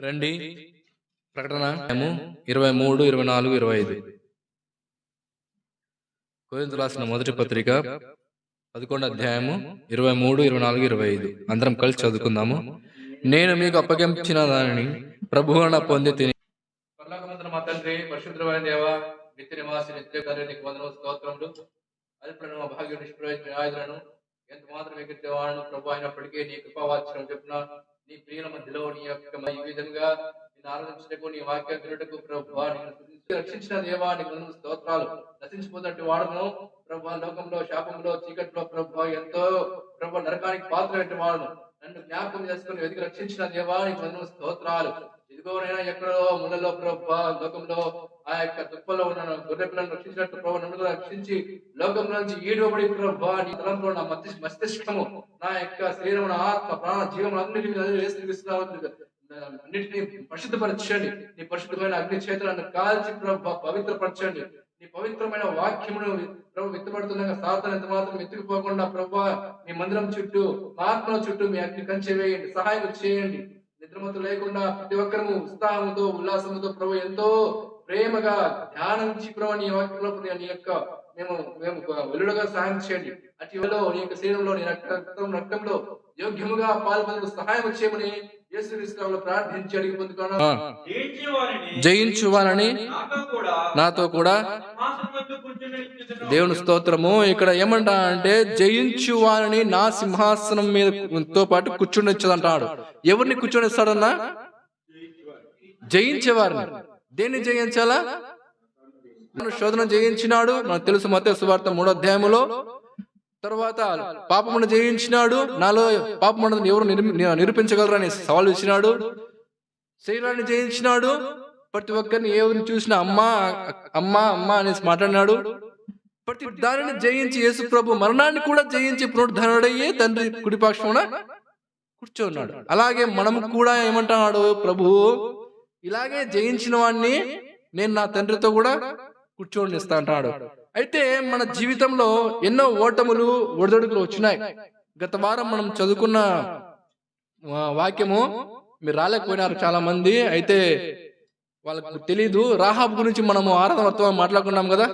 రండి. ప్రకటన ఇరవై మూడు ఇరవై నాలుగు ఇరవై ఐదు. కోరింత రాసిన మొదటి పత్రిక పదకొండు అధ్యాయము ఇరవై మూడు ఇరవై నాలుగు ఇరవై ఐదు. అందరం కలిసి చదువుకుందాము. నేను మీకు అప్పగించిన దానిని ప్రభువున పొంది తిని మా తండ్రి పరిశుద్ధమైన దేవ నిత్య నివాసి నిత్య వందనములు స్తోత్రములు. అల్పలను అభాగ్య నిష్ప్రయోజన ఆయుధులను. ఎంత మాత్రం ఎగిరితేవాడును ప్రభు అయినప్పటికీ నీ కృపావాచనం చెప్పిన నీ ప్రియుల మధ్యలో నీ యొక్క ఈ విధంగా నేను ఆరాధించటకు నీ వాక్య వినటకు ప్రభు రక్షించిన దేవా నీకు స్తోత్రాలు నశించిపోతున్నట్టు వాడను ప్రభు లోకంలో శాపంలో చీకట్లో ప్రభు ఎంతో ప్రభు నరకానికి పాత్ర వాడను నన్ను జ్ఞాపకం చేసుకుని వెతికి రక్షించిన దేవా నీకు స్తోత్రాలు ఇదిగోనైనా ఎక్కడో ముళ్ళలో ప్రభా లోకంలో ఆ యొక్క దుప్పలో ఉన్న గొర్రె పిల్లలను రక్షించినట్టు ప్రభు నన్ను రక్షించి లోకంలో నుంచి ఈడబడి ప్రభా నీ తలంలో నా మస్తి మస్తిష్కము నా యొక్క శరీరం నా ఆత్మ ప్రాణ జీవం అన్నిటిని అన్నింటినీ పరిశుద్ధపరచండి. నీ పరిశుద్ధమైన అగ్ని చేతులను కాల్చి ప్రభా పవిత్రపరచండి. నీ పవిత్రమైన వాక్యమును ప్రభు విత్తబడుతున్నాక సాధన ఎంత మాత్రం ఎత్తుకుపోకుండా ప్రభా మీ మందిరం చుట్టూ మా ఆత్మ చుట్టూ మీ అగ్ని కంచె వేయండి. సహాయం చేయండి. నిద్రమత్తు లేకుండా ప్రతి ఒక్కరము ఉత్సాహంతో ఉల్లాసంతో ప్రభు ఎంతో ప్రేమగా ధ్యానం ప్రభు నీ వాక్యంలో నీ యొక్క మేము మేము వెలుడుగా సహాయం చేయండి. అటు నీ యొక్క శరీరంలో నీ రక్తం రక్తంలో యోగ్యముగా పాల్పొందుకు సహాయం చేయమని జయించేవారిని జయించు వాళ్ళని నాతో కూడా. దేవుని స్తోత్రము. ఇక్కడ ఏమంటా అంటే జయించు వారిని నా సింహాసనం మీద తో పాటు కూర్చునిచ్చదంటాడు ఎవరిని కూర్చొనిస్తాడన్నా జయించే వారిని దేన్ని జయించాలా? శోధన జయించినాడు. మనకు తెలుసు మత సువార్త మూడో అధ్యాయములో తర్వాత పాపమును జయించినాడు. నాలో పాపమును ఎవరు నిరూ- నిరూపించగలరని సవాల్ ఇచ్చినాడు. శరీరాన్ని జయించినాడు. ప్రతి ఒక్కరిని ఎవరిని చూసినా అమ్మా అమ్మా అమ్మా అనేసి మాట్లాడినాడు. ప్రతి దానిని జయించి యేసు ప్రభు మరణాన్ని కూడా జయించి పునరుద్ధరణయ్యే తండ్రి కుడిపాక్షమున కూర్చోన్నాడు. అలాగే మనం కూడా ఏమంటున్నాడు ప్రభు ఇలాగే జయించిన వాడిని నేను నా తండ్రితో కూడా కూర్చోనిస్తా అంటున్నాడు. అయితే మన జీవితంలో ఎన్నో ఓటములు ఒడిదొడుకులు వచ్చినాయి. గత వారం మనం చదువుకున్న వాక్యము మీరు రాలేకపోయినారు చాలా మంది అయితే వాళ్ళకు తెలీదు. రాహాబ్ గురించి మనము ఆరాధన వర్తమానం మాట్లాడుకున్నాం కదా.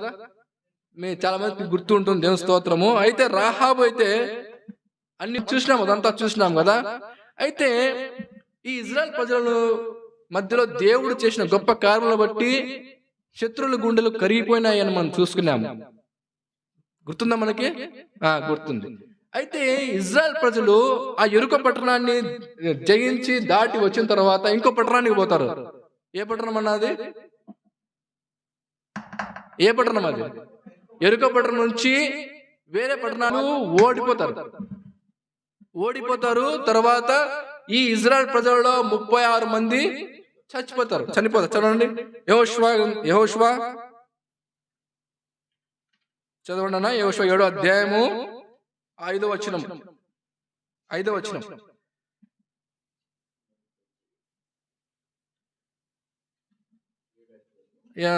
మీ చాలా మందికి గుర్తు ఉంటుంది. దేవుని స్తోత్రము. అయితే రాహాబ్ అయితే అన్ని చూసినాం అదంతా చూసినాం కదా. అయితే ఈ ఇజ్రాయల్ ప్రజలను మధ్యలో దేవుడు చేసిన గొప్ప కార్యములను బట్టి శత్రువుల గుండెలు కరిగిపోయినాయని మనం చూసుకున్నాము గుర్తుందా మనకి? గుర్తుంది. అయితే ఇజ్రాయెల్ ప్రజలు ఆ ఎరుక పట్టణాన్ని జయించి దాటి వచ్చిన తర్వాత ఇంకో పట్టణానికి పోతారు. ఏ పట్టణం అన్నది ఏ పట్టణం అది? ఎరుక పట్టణం నుంచి వేరే పట్టణాలు ఓడిపోతారు. ఓడిపోతారు. తర్వాత ఈ ఇజ్రాయెల్ ప్రజలలో ముప్పై ఆరు మంది చచ్చిపోతారు. చనిపోతారు. చదవండి. యహోష్వా యహోష్వా? చదవండి అన్న. యహోష్వా ఏడో అధ్యాయము ఐదో వచనం. ఐదో వచనం.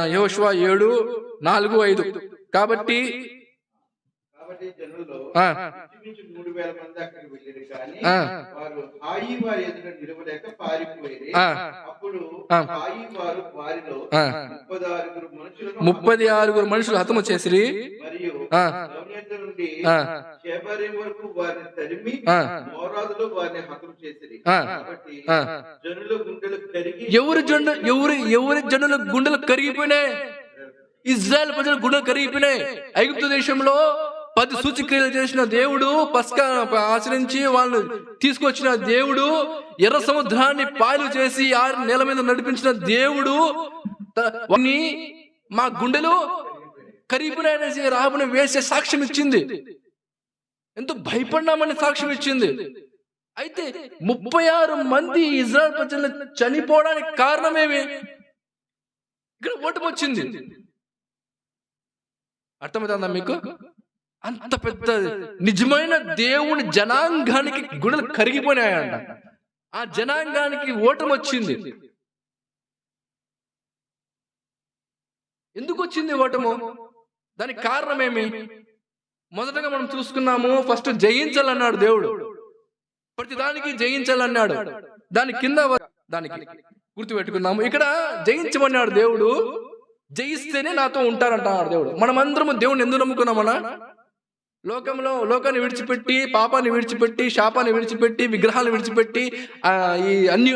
యోషువా ఏడు నాలుగు ఐదు. కాబట్టి ముప్పది ఆరుగురు మనుషులు హతము చేసిరి. కరిగి ఎవరి జండు ఎవరి ఎవరి జనుల గుండెలు కరిగిపోయినాయి? ఇజ్రాయెల్ ప్రజల గుండెలు కరిగిపోయినాయి. ఐగుప్తు దేశంలో పది సూచక్రియలు చేసిన దేవుడు పస్కా ఆచరించి వాళ్ళను తీసుకొచ్చిన దేవుడు ఎర్ర సముద్రాన్ని పాయలు చేసి ఆరు నెల మీద నడిపించిన దేవుడు మా గుండెలు కరిగిపోయినాయనేసి రాబుని వేసే సాక్ష్యం ఇచ్చింది. ఎంతో భయపడినామని సాక్ష్యం ఇచ్చింది. అయితే ముప్పై ఆరు మంది ఇజ్రాయల్ ప్రజలు చనిపోవడానికి కారణమేమి? ఇక్కడ ఓటమి వచ్చింది అర్థమవుతుందా మీకు? అంత పెద్ద నిజమైన దేవుని జనాంగానికి గుణలు కరిగిపోయినాయంట. ఆ జనాంగానికి ఓటం వచ్చింది. ఎందుకు వచ్చింది ఓటము? దానికి కారణం ఏమి? మొదటగా మనం చూసుకున్నాము ఫస్ట్ జయించాలన్నాడు దేవుడు. ప్రతి దానికి జయించాలన్నాడు. దాని కింద దానికి గుర్తు పెట్టుకున్నాము ఇక్కడ జయించమన్నాడు దేవుడు. జయిస్తేనే నాతో ఉంటారంటున్నాడు దేవుడు. మనమందరము దేవుడిని ఎందుకు నమ్ముకున్నామన్నా? లోకంలో లోకాన్ని విడిచిపెట్టి పాపాన్ని విడిచిపెట్టి శాపాన్ని విడిచిపెట్టి విగ్రహాలు విడిచిపెట్టి ఈ అన్ని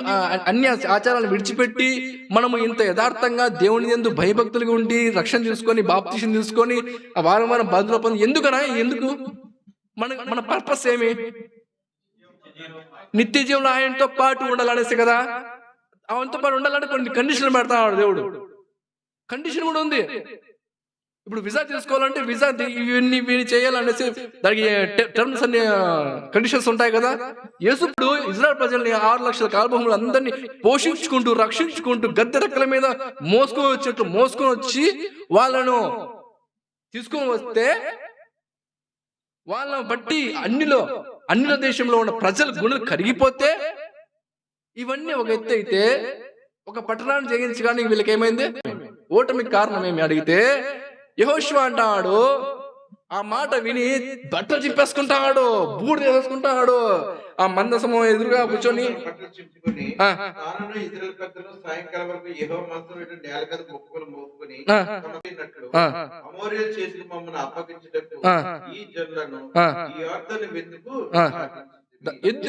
అన్య ఆచారాలను విడిచిపెట్టి మనము ఇంత యథార్థంగా దేవుని ఎందు భయభక్తులుగా ఉండి రక్షణ తీసుకొని బాప్తిషన్ తీసుకొని వారం వారం బాధలో పొంది ఎందుకనా? ఎందుకు? మన మన పర్పస్ ఏమి? నిత్య జీవన ఆయనతో పాటు ఉండాలనేసి కదా? ఆయనతో పాటు ఉండాలంటే కొన్ని కండిషన్లు పెడతా దేవుడు. కండిషన్ కూడా ఉంది. ఇప్పుడు వీసా తీసుకోవాలంటే వీసా ఇవన్నీ వీని చేయాలనేసి దానికి టర్మ్స్ అన్ని కండిషన్స్ ఉంటాయి కదా. యేసుప్పుడు ఇజ్రాయల్ ప్రజల్ని ఆరు లక్షల కాల్భూములు అందరినీ పోషించుకుంటూ రక్షించుకుంటూ గద్దె రెక్కల మీద మోసుకొని వచ్చినట్టు మోసుకొని వచ్చి వాళ్ళను తీసుకొని వస్తే వాళ్ళని బట్టి అన్నిలో అన్నిల దేశంలో ఉన్న ప్రజల గుణలు కరిగిపోతే ఇవన్నీ ఒక ఎత్తు అయితే ఒక పట్టణాన్ని జయించడానికి వీళ్ళకి ఏమైంది ఓటమికి కారణం ఏమి అడిగితే యహోశివ అంటాడు ఆ మాట విని బట్టలు చింపేసుకుంటాడు బూడిద వేసుకుంటాడు ఆ మందసము ఎదురుగా కూర్చొని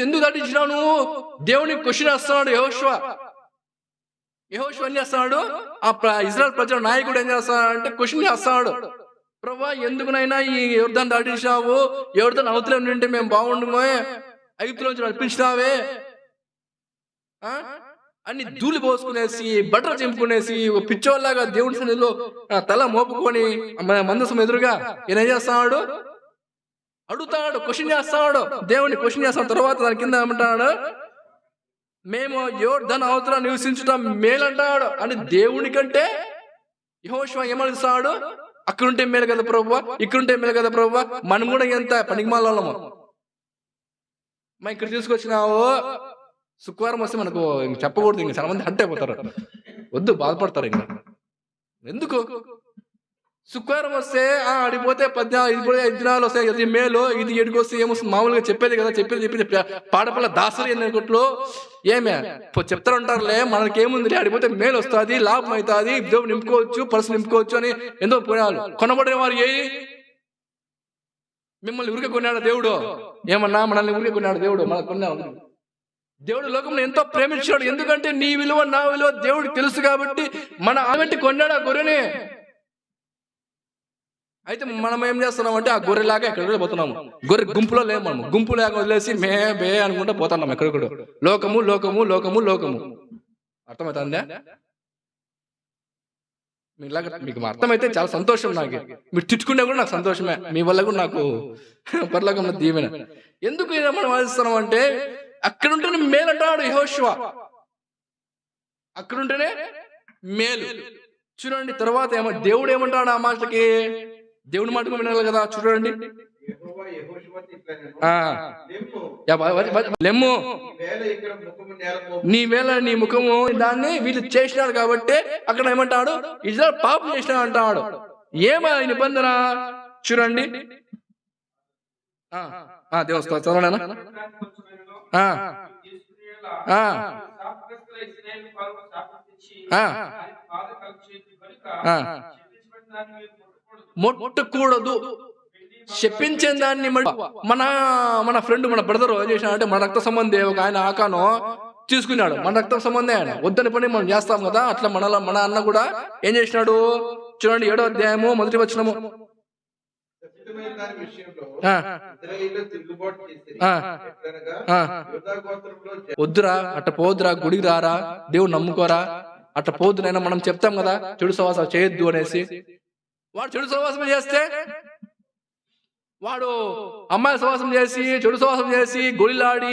ఎందుకు దాటించినావు? నువ్వు దేవునికి క్వశ్చన్ వేస్తున్నాడు యహోశ్వ యహోషు ఏం చేస్తున్నాడు? ఆ ప్ర- ఇజ్రాయల్ ప్రజల నాయకుడు ఏం చేస్తాడంటే అంటే క్వశ్చన్ చేస్తాడు ప్రభా ఎందుకునైనా ఈ ఎవరిదాన్ని దాటించావు? ఎవరిదాన్ని అవతల ఉంటే మేము బాగుండమే. ఐదులోంచి నడిపించినావే ఆ? అన్ని ధూళి పోసుకునేసి బట్టలు చింపుకునేసి ఓ పిచ్చోళ్ళలాగా దేవుడి సన్నిధిలో తల మోపుకొని మన మందసం ఎదురుగా ఈయన ఏం చేస్తాడు అడుగుతాడు క్వశ్చన్ చేస్తాడు దేవుని క్వశ్చన్ చేస్తాడు తర్వాత దాని కింద ఏమంటాడు మేము యోర్ధన దాని అవతల నివసించడం మేలంటాడు అని దేవుని కంటే యహోశివ ఏమనిస్తాడు అక్కడుంటే మేలు కదా ప్రభు ఇక్కడుంటే మేలు కదా ప్రభు మనం కూడా ఎంత పనికిమాలము మా ఇక్కడ తీసుకొచ్చినావు? శుక్రవారం వస్తే మనకు చెప్పకూడదు ఇంకా చాలా మంది హట్ అయిపోతారు. వద్దు బాధపడతారు ఇంకా. ఎందుకు? శుక్రవారం వస్తే ఆ పద్నాలుగు ఇది కూడా ఐదు దినాలు వస్తాయి ఇది మేలో ఇది ఎడిగొస్తే ఏమో మామూలుగా చెప్పేది కదా చెప్పేది చెప్పేది పాడపల్ల దాసరి అనుకుంట్లో ఏమే? పో- చెప్తారు అంటారులే మనకి ఏముంది ఆడిపోతే మేలు వస్తుంది లాభం అవుతుంది దేవుడు నింపుకోవచ్చు పర్సు నింపుకోవచ్చు అని ఎంతో పోయాలి కొనబడిన వారు ఏ మిమ్మల్ని ఉరికే కొన్నాడు దేవుడు? ఏమన్నా? మనల్ని ఉరికే కొన్నాడు దేవుడు? మనకు కొన్నాడు. దేవుడు లోకంలో ఎంతో ప్రేమించాడు ఎందుకంటే నీ విలువ నా విలువ దేవుడు తెలుసు కాబట్టి మన ఆమెట్టి కొన్నాడు ఆ గొర్రెని? అయితే మనం ఏం చేస్తున్నాం అంటే ఆ గొర్రెలాగా ఎక్కడ పోతున్నాము? గొర్రె గుంపులో లేము మనం గుంపు లేక వదిలేసి మే బే అనుకుంటా పోతున్నాం ఎక్కడెక్కడ. లోకము లోకము లోకము లోకము. అర్థమవుతుందా? మీలాగా మీకు అర్థమైతే చాలా సంతోషం నాకు. మీరు తిట్టుకునే కూడా నాకు సంతోషమే. మీ వల్ల కూడా నాకు పర్లోకంలో దీవెన. ఎందుకు మనం వాదిస్తున్నాం అంటే అక్కడ ఉంటేనే మేలు అంటాడు యహోశివ అక్కడ ఉంటేనే మేలు. చూడండి తర్వాత ఏమో దేవుడు ఏమంటాడు ఆ మాటకి దేవుడి మాటకు వినాలి కదా చూడండి. లెమ్ము, నీ వేళ నీ ముఖము దాన్ని వీళ్ళు చేసినారు కాబట్టి అక్కడ ఏమంటాడు? ఇజ్రాయల్ పాపం చేసినాడు అంటాడు. ఏమా నిబంధన? చూడండి. దేవుని ఆ, ఆ, ఆ. ముట్టకూడదు. చెప్పించే దాన్ని మన మన ఫ్రెండ్ మన బ్రదర్ ఏం చేసినాడంటే మన రక్త సంబంధి ఒక ఆయన ఆకాను తీసుకున్నాడు మన రక్త సంబంధే ఆయన. వద్దని పని మనం చేస్తాం కదా అట్లా మన మన అన్న కూడా ఏం చేసినాడు? చూడండి ఏడో అధ్యాయము మొదటి వచ్చినము వద్దురా అట్ట పోదురా గుడికి రారా దేవుడు నమ్ముకోరా అట్ట పోద్దునైనా మనం చెప్తాం కదా చెడు సవాసాలు చేయొద్దు అనేసి. వాడు చెడు సహవాసం చేస్తే వాడు అమ్మాయి సహవాసం చేసి చెడు సహవాసం చేసి గొలిలాడి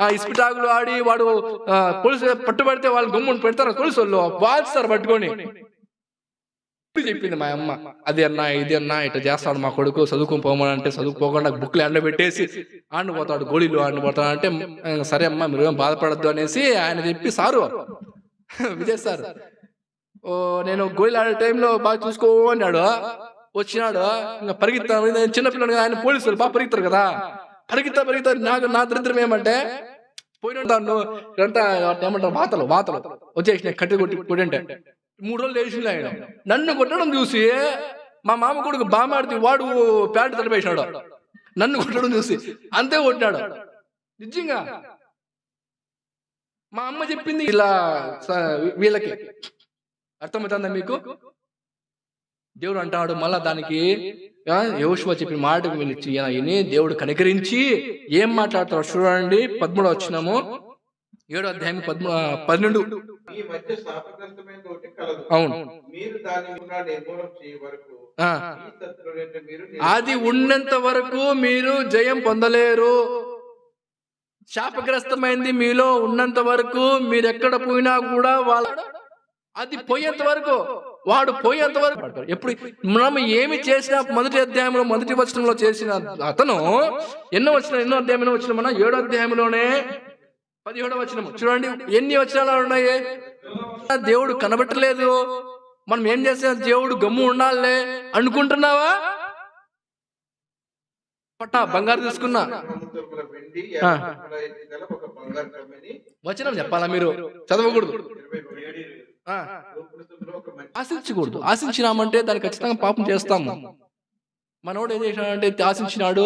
ఆ ఇస్పిటాకులు ఆడి వాడు ఆ, పోలీసు పట్టుబడితే వాళ్ళు గమ్ముని పెడతారు పోలీసు వాళ్ళు వాల్స్తారు పట్టుకొని చెప్పింది మా అమ్మ అది అన్నా ఇది అన్నా ఇట్లా చేస్తాడు మా కొడుకు చదువుకుని పోమని అంటే చదువుకోకుండా బుక్లు ఎండ పెట్టేసి ఆడిపోతాడు గోళీలు ఆండిపోతాడు అంటే సరే అమ్మా మీరు ఏం బాధపడద్దు అనేసి ఆయన చెప్పి సారు. విజయ్ సార్. నేను గోళీలు ఆడే టైంలో బాగా చూసుకో అన్నాడు. వచ్చినాడు. ఇంకా పరిగెత్తాను నేను చిన్నపిల్లడు కదా ఆయన పోలీసులు బాగా పరిగెత్తారు కదా. పరిగెత్తా పరిగెత్తా నాకు నా దరిద్రం ఏమంటే పోయిన దాన్ని ఇదంతా ఏమంటారు వాతలు వాతలు. వచ్చేసినాయి కట్టి కొట్టి కొట్టింటే మూడు రోజులు వేసిండు ఆయన. నన్ను కొట్టడం చూసి మా మామ కొడుకు బామాడితే వాడు ప్యాంటు తడిపేసినాడు నన్ను కొట్టడం చూసి అంతే కొట్టాడు నిజంగా మా అమ్మ చెప్పింది ఇలా వీళ్ళకి. అర్థమవుతుందా మీకు? దేవుడు అంటాడు మళ్ళా దానికి యోశువ చెప్పిన మాట వినిచి. విని దేవుడు కనికరించి ఏం మాట్లాడతాడు చూడండి. పదమూడు వచ్చినాము ఏడో అధ్యాయం పద్మూ పన్నెండు. ఈ మధ్య శాపగ్రస్తమైన ఒకటి కలదు. అవును. అది ఉన్నంత వరకు మీరు జయం పొందలేరు. శాపగ్రస్తమైంది మీలో ఉన్నంత వరకు మీరు ఎక్కడ పోయినా కూడా వాళ్ళ అది పోయేంత వరకు వాడు పోయేంత వరకు పడతాడు. ఎప్పుడు మనం ఏమి చేసినా మొదటి అధ్యాయంలో మొదటి వచనంలో చేసిన అతను ఎన్నో వచ్చిన ఎన్నో అధ్యాయం ఎన్నో వచ్చిన మన ఏడో అధ్యాయంలోనే పదిహేడో వచనం చూడండి ఎన్ని వచనాలు ఉన్నాయి? దేవుడు కనబట్టలేదు. మనం ఏం చేసిన దేవుడు గమ్ము ఉండాలే అనుకుంటున్నావా? పట్టా బంగారు తీసుకున్నా. వచనం చెప్పాలా మీరు? చదవకూడదు. ఆశించకూడదు. ఆశించినామంటే దాన్ని ఖచ్చితంగా పాపం చేస్తాము. మనోడు ఏం చేసినాడంటే ఆశించినాడు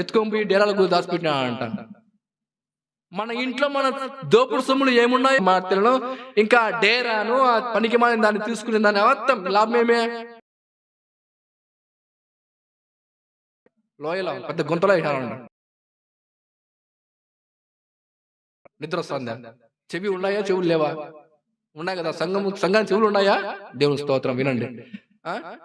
ఎత్తుకొని పోయి డేరాలకు దాచిపెట్టినాడంట. మన ఇంట్లో మన దోపుడు సొమ్ములు ఏమున్నాయి? మా తెలియను ఇంకా డేరాను ఆ పనికి మాని దాన్ని తీసుకునే దాన్ని అవత్తం లాభమేమే లోయలో పెద్ద గుంతలో వేసాడంట. నిద్ర వస్తుంది? చెవి ఉన్నాయా? చెవులు లేవా? ఉన్నాయి కదా? సంఘం సంఘానికి చెవులు ఉన్నాయా? దేవుని స్తోత్రం వినండి?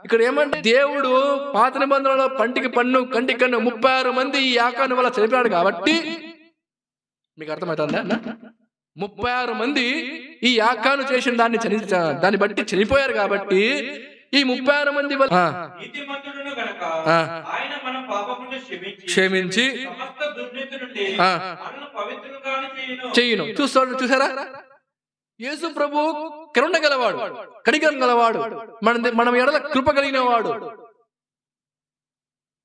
ఇక్కడ ఏమంటే దేవుడు పాత నిబంధనలో పంటికి పన్ను కంటికి కన్ను ముప్పై ఆరు మంది ఈ ఆకాన్ని వల్ల చనిపోయాడు కాబట్టి మీకు అర్థమవుతుందా? అన్న? ముప్పై ఆరు మంది ఈ యాకాను చేసిన దాన్ని చని దాన్ని బట్టి చనిపోయారు కాబట్టి ఈ ముప్పై ఆరు మంది క్షమించి చెయ్యను చూస్తాడు చూసారా? యేసు ప్రభు కరుణ గలవాడు కనికరం గలవాడు మన మనం ఎడల కృప కలిగిన వాడు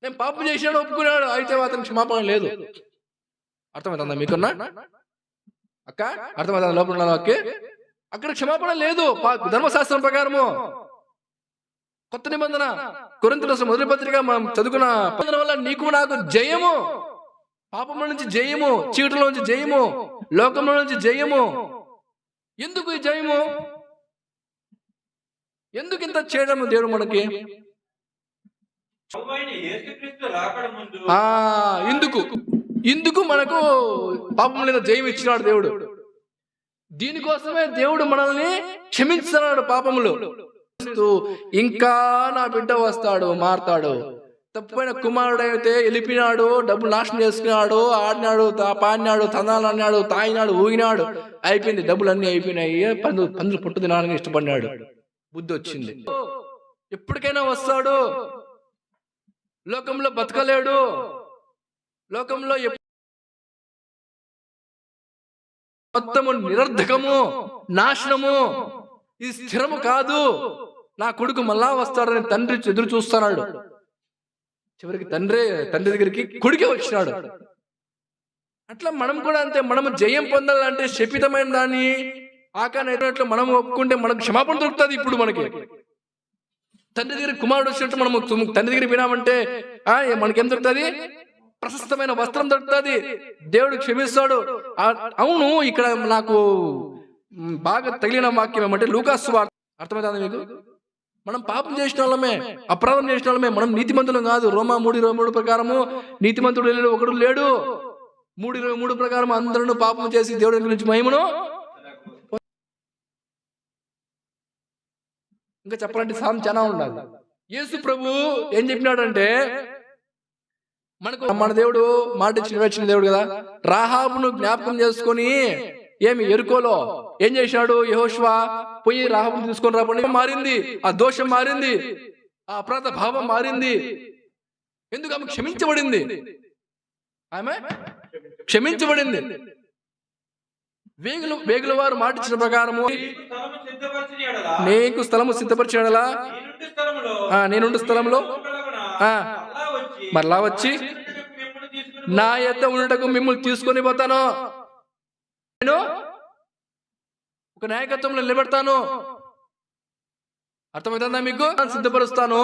నేను పాపం చేసినాడు ఒప్పుకున్నాడు అయితే అతను క్షమాపణ లేదు. అర్థమవుతుందా మీకున్నా? అక్క అర్థమవుతుందా లోపల ఉన్న అక్కడ క్షమాపణ లేదు పా- ధర్మశాస్త్రం ప్రకారము. కొత్త నిబంధన కొరింత మొదటి పత్రిక మనం చదువుకున్న నిబంధన వల్ల నీకు నాకు జయము. పాపం నుంచి జయము చీటల నుంచి జయము లోకంలో నుంచి జయము. ఎందుకు ఈ జయము? ఎందుకు ఇంత చేయడము దేవుడు మనకి? ఇందుకు. ఇందుకు మనకు పాపం లేదా జయం ఇచ్చినాడు దేవుడు. దీనికోసమే దేవుడు మనల్ని క్షమించుతున్నాడు పాపములు. ఇంకా నా బిడ్డ వస్తాడు మారతాడు. తప్పైన కుమారుడు అయితే వెళ్ళిపోయినాడు డబ్బులు నాశనం చేసుకున్నాడు ఆడినాడు పాడినాడు తనాలు అన్నాడు తాగినాడు ఊగినాడు అయిపోయింది. డబ్బులు అన్ని అయిపోయినాయి పందు పందులు పుట్టు తినాలని ఇష్టపడినాడు. బుద్ధి వచ్చింది. ఎప్పటికైనా వస్తాడు. లోకంలో బతకలేడు. లోకంలో మొత్తము నిరర్ధకము నాశనము. ఇది స్థిరము కాదు. నా కొడుకు మళ్ళా వస్తాడని తండ్రి ఎదురు చూస్తున్నాడు. చివరికి తండ్రి తండ్రి దగ్గరికి కొడుకే వచ్చినాడు. అట్లా మనం కూడా అంతే మనం జయం పొందాలంటే శపితమైన దాన్ని ఆకానట్లు మనం ఒప్పుకుంటే మనకు క్షమాపణ దొరుకుతుంది ఇప్పుడు మనకి. తండ్రి దగ్గర కుమారుడు వచ్చినట్టు మనం తుమ్- తండ్రి దగ్గర వినామంటే ఆ ఏ- మనకేం దొరుకుతుంది? ప్రశస్తమైన వస్త్రం దొరుకుతుంది. దేవుడు క్షమిస్తాడు. అవును ఇక్కడ నాకు బాగా తగిలిన వాక్యం ఏమంటే లూకాసు వార్త. అర్థమవుతుంది మీకు? మనం పాపం చేసిన వాళ్ళమే అపరాధం చేసిన వాళ్ళమే. మనం నీతిమంతులం కాదు. రోమా మూడు ఇరవై మూడు ప్రకారము నీతిమంతుడు లేడు ఒకడు లేడు. మూడు ఇరవై మూడు ప్రకారం అందరూ పాపం చేసి దేవుడి గురించి మహిమను ఇంకా చెప్పాలంటే సాం చాలా ఉండాలి. యేసు ప్రభు ఏం చెప్పినాడంటే మనకు మన దేవుడు మాట ఇచ్చిన దేవుడు కదా. రాహాబును జ్ఞాపకం చేసుకొని ఏమి ఎరుకోలో? ఏం చేశాడు? యహోష్వా పోయి రాహాబును తీసుకొని రాబడి మారింది. ఆ దోషం మారింది. ఆ అపరాధ భావం మారింది. ఎందుకు ఆమె క్షమించబడింది? ఆమె క్షమించబడింది. వేగులు వేగుల వారు మాటిచ్చిన ప్రకారము నీకు స్థలము సిద్ధపరచిన సిద్ధపరిచాడలా ఆ, నేనుండు స్థలంలో ఆ, మరలా వచ్చి నా ఎత్త ఉండటకు మిమ్మల్ని తీసుకొని పోతాను నేను ఒక నాయకత్వంలో నిలబెడతాను. అర్థమవుతుందా మీకు? సిద్ధపరుస్తాను.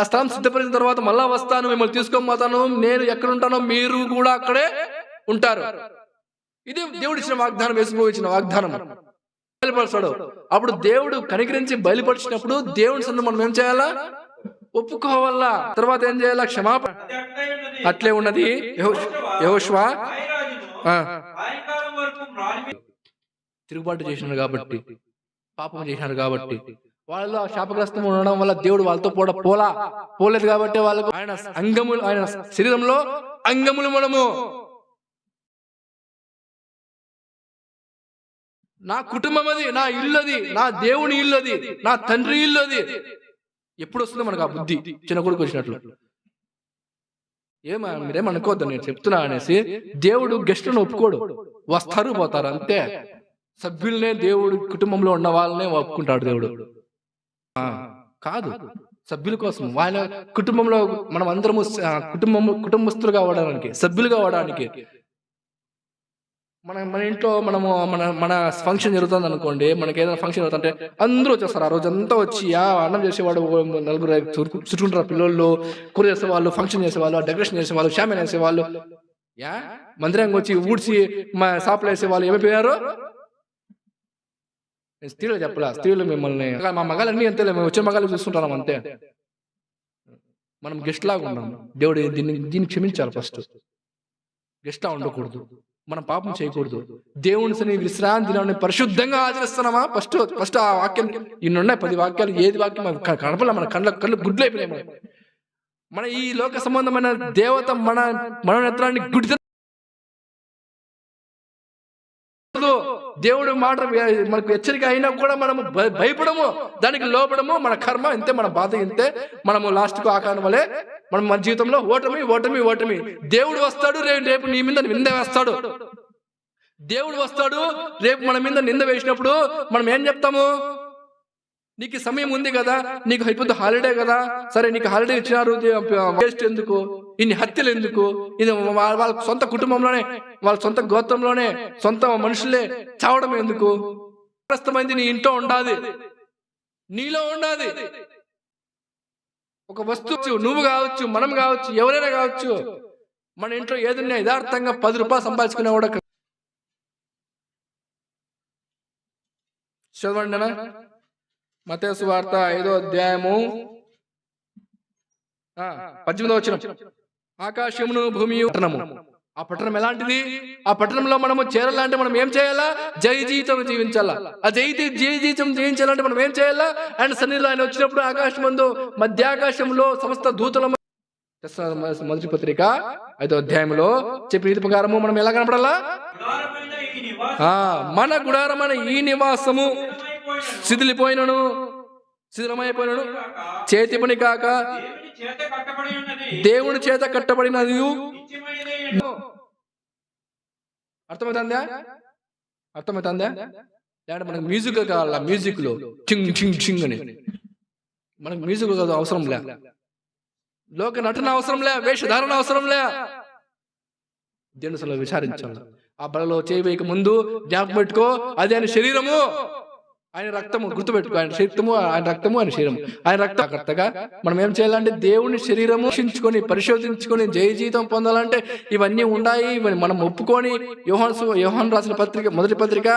ఆ స్థలం సిద్ధపరిచిన తర్వాత మళ్ళా వస్తాను మిమ్మల్ని తీసుకొని పోతాను. నేను ఎక్కడ ఉంటానో మీరు కూడా అక్కడే ఉంటారు. ఇది దేవుడు ఇచ్చిన వాగ్దానం వేసుకో ఇచ్చిన వాగ్దానం. బయలుపరచాడు అప్పుడు దేవుడు కనికరించి బయలుపరిచినప్పుడు దేవుడి సందు మనం ఏం చేయాలా? ఒప్పుకోవాలా. తర్వాత ఏం చేయాలా? క్షమాపణ అట్లే ఉన్నది. అట్లే ఉన్నది యహోష్వా ఆయరాజును సాయంకాలం వరకు రాణి మీద తిరుగుబాటు చేసినారు కాబట్టి పాపం చేసినారు కాబట్టి వాళ్ళు ఆ శాపగ్రస్తం ఉండడం వల్ల దేవుడు వాళ్ళతో పోడ పోలా పోలేదు కాబట్టి వాళ్ళకు ఆయన అంగములు ఆయన శరీరంలో అంగములు మనము నా కుటుంబం అది నా ఇల్లు అది నా దేవుని ఇల్లు అది నా తండ్రి ఇల్లు అది. ఎప్పుడు వస్తుందో మనకు ఆ బుద్ధి చిన్న కొడుకు వచ్చినట్లు. ఏమా మీరేమనుకోవద్దు నేను చెప్తున్నా అనేసి దేవుడు గెస్ట్లను ఒప్పుకోడు వస్తారు పోతారు అంతే. సభ్యులనే దేవుడు కుటుంబంలో ఉన్న వాళ్ళనే ఒప్పుకుంటాడు దేవుడు. కాదు. సభ్యుల కోసం. వాళ్ళ కుటుంబంలో మనం అందరము కుటుంబం కుటుంబస్తులుగా అవడానికి సభ్యులుగా అవడానికి. మన మన ఇంట్లో మనము మన మన ఫంక్షన్ జరుగుతుంది అనుకోండి మనకి ఏదైనా ఫంక్షన్ జరుగుతుంటే అందరూ వచ్చేస్తారు. ఆ రోజు అంతా వచ్చి ఆ అన్నం చేసేవాడు నలుగురు చుట్టుకుంటారు పిల్లలు కూర చేసేవాళ్ళు ఫంక్షన్ చేసేవాళ్ళు డెకరేషన్ చేసేవాళ్ళు షామెన్ వేసేవాళ్ళు. యా? మందిరంగా వచ్చి ఊడ్చి మా షాప్లో వేసేవాళ్ళు ఏమైపోయారు? నేను స్త్రీలు చెప్పలా స్త్రీలు మిమ్మల్ని మా మగాలు అన్ని అంతేలే మేము వచ్చే మగాలు చూసుకుంటాం అంతే మనం గెస్ట్ లాగా ఉన్నాం దేవుడు దీన్ని దీన్ని క్షమించాలి ఫస్ట్ గెస్ట్ లా ఉండకూడదు మనం పాపం చేయకూడదు దేవుని విశ్రాంతి దినాన్ని పరిశుద్ధంగా ఆచరిస్తున్నామా ఫస్ట్ ఫస్ట్ ఆ వాక్యం ఇన్ని ఉన్నాయి పది వాక్యాలు ఏది వాక్యం మనకు క- కనపడలే మన కళ్ళ కళ్ళు గుడ్లు అయిపోయినాయి. మన ఈ లోక సంబంధమైన దేవత మన మన నేత్రాన్ని గుడి దేవుడు మాట మనకు హెచ్చరిక అయినా కూడా మనము భయ- భయపడము. దానికి లోపడము మన కర్మ ఇంతే మన బాధ ఇంతే. మనము లాస్ట్కు ఆకారం వలె మనం మన జీవితంలో ఓటమి ఓటమి ఓటమి. దేవుడు వస్తాడు రేపు రేపు నీ మీద నింద వేస్తాడు. దేవుడు వస్తాడు రేపు మన మీద నింద వేసినప్పుడు మనం ఏం చెప్తాము? నీకు సమయం ఉంది కదా? నీకు అయిపోతే హాలిడే కదా? సరే నీకు హాలిడే ఇచ్చినారు వేస్ట్ ఎందుకు? ఇన్ని హత్యలు ఎందుకు? ఇది వాళ్ళ సొంత కుటుంబంలోనే వాళ్ళ సొంత గోత్రంలోనే సొంత మనుషులే చావడం ఎందుకు? ప్రస్తుతమైంది నీ ఇంట్లో ఉండాలి నీలో ఉండాలి ఒక వస్తువు నువ్వు కావచ్చు మనం కావచ్చు ఎవరైనా కావచ్చు మన ఇంట్లో ఏదైనా యథార్థంగా పది రూపాయలు సంపాదించుకునే కూడా చదవండి మతేసు వార్త ఐదో అధ్యాయము. పద్దెనిమిదో వచ్చిన ఆకాశమును భూమి పట్టణము. ఆ పట్టణం ఎలాంటిది? ఆ పట్టణంలో మనము చేరాలంటే మనం ఏం చేయాలా? జై జీవితం జీవించాలా. ఆ జై జీ- జీవితం జీవించాలంటే మనం ఏం చేయాలా? ఆయన సన్నిధిలో ఆయన వచ్చినప్పుడు ఆకాశం మందు మధ్యాకాశంలో సమస్త దూతల మొదటి పత్రిక ఐదో అధ్యాయంలో చెప్పిన రీతి ప్రకారము మనం ఎలా కనపడాలా? మన గుడారమైన ఈ నివాసము. శిథిలిపోయినను శిథిలమైపోయినను చేతి పని కాక దేవుని చేత కట్టబడినది. అర్థమవుతుందా? అర్థమవుతుందా? లేదంటే మనకు మ్యూజిక్ కావాలా? మ్యూజిక్లో. చింగ్ చింగ్ చింగ్ అని. మనకు మ్యూజిక్ కాదు అవసరం లే. లోక నటన అవసరం లే. వేషధారణ అవసరం లే. దేవుని విచారించాలి? ఆ బలలో చేయవేయక ముందు జ్ఞాపకం పెట్టుకో. అది ఆయన శరీరము. ఆయన రక్తము గుర్తుపెట్టుకో ఆయన శరీరము ఆయన రక్తము ఆయన శరీరం ఆయన రక్త కర్తగా మనం ఏం చేయాలంటే దేవుని శరీరము రక్షించుకొని పరిశోధించుకొని జయ జీవితం పొందాలంటే ఇవన్నీ ఉన్నాయి ఇవన్నీ మనం ఒప్పుకొని యోహాన్ యోహాన్ రాసిన పత్రిక మొదటి పత్రిక